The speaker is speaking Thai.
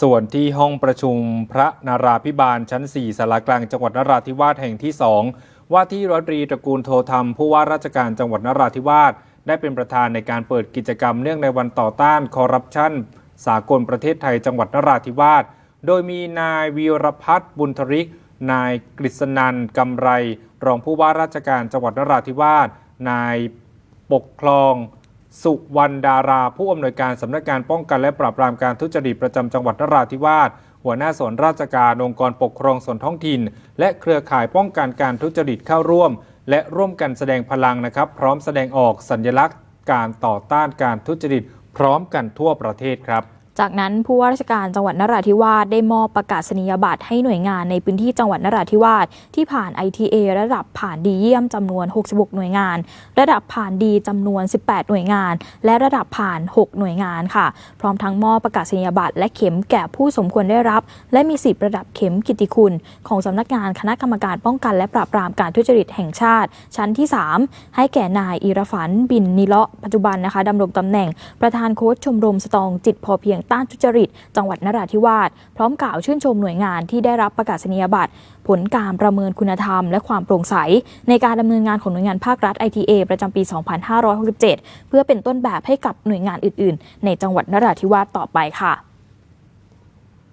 ส่วนที่ห้องประชุมพระนาราพิบาลชั้น 4สารากลางจังหวัดนราธิวาสแห่งที่ 2 ว่าที่ร้อยตรีตระกูลโทธรรม ผู้ว่าราชการจังหวัดนราธิวาสได้เป็นประธานในการเปิดกิจกรรมเนื่องในวันต่อต้านคอร์รัปชันสากลประเทศไทยจังหวัดนราธิวาส โดยมีนายวีรพัฒน์บุญทริก นายกฤษนันท์กำไร รองผู้ว่าราชการจังหวัดนราธิวาส นายปกครอง สุวรรณดารา ผู้อำนวยการสำนักงานป้องกันและปราบปรามการทุจริตประจำจังหวัดนราธิวาสหัวหน้าส่วนราชการองค์กรปกครองส่วนท้องถิ่น และเครือข่ายป้องกันการทุจริตเข้าร่วม และร่วมกันแสดงพลังนะครับ พร้อมแสดงออกสัญลักษณ์ การต่อต้านการทุจริตพร้อมกันทั่วประเทศครับ จากนั้นผู้ว่าราชการจังหวัดนราธิวาสได้มอบประกาศนียบัตรให้หน่วยงานในพื้นที่จังหวัดนราธิวาสที่ผ่าน ITA ระดับผ่านดีเยี่ยมจำนวน 66 หน่วยงาน ระดับผ่านดีจำนวน 18 หน่วยงาน และระดับผ่าน 6 หน่วยงานค่ะ พร้อมทั้งมอบประกาศนียบัตรและเข็มแก่ผู้สมควรได้รับ และมีสิทธิระดับเข็มกิตติคุณ ของสำนักงานคณะกรรมการป้องกัน และปราบปรามการทุจริตแห่งชาติ ชั้นที่ 3 ให้แก่นายอีรฝันบินนิเลาะปัจจุบันนะคะดำรงตำแหน่งประธานโค้ชชมรมสตองจิตพอเพียงต้านทุจริต จังหวัดนราธิวาสพร้อมกล่าวชื่นชมหน่วยงานที่ได้รับประกาศนียบัตร ผลการประเมินคุณธรรม และความโปร่งใส ในการดำเนินงานของหน่วยงานภาครัฐ ITA ประจำปี 2567 เพื่อเป็นต้นแบบให้กับหน่วยงานอื่น ๆ ในจังหวัดนราธิวาสต่อไปค่ะ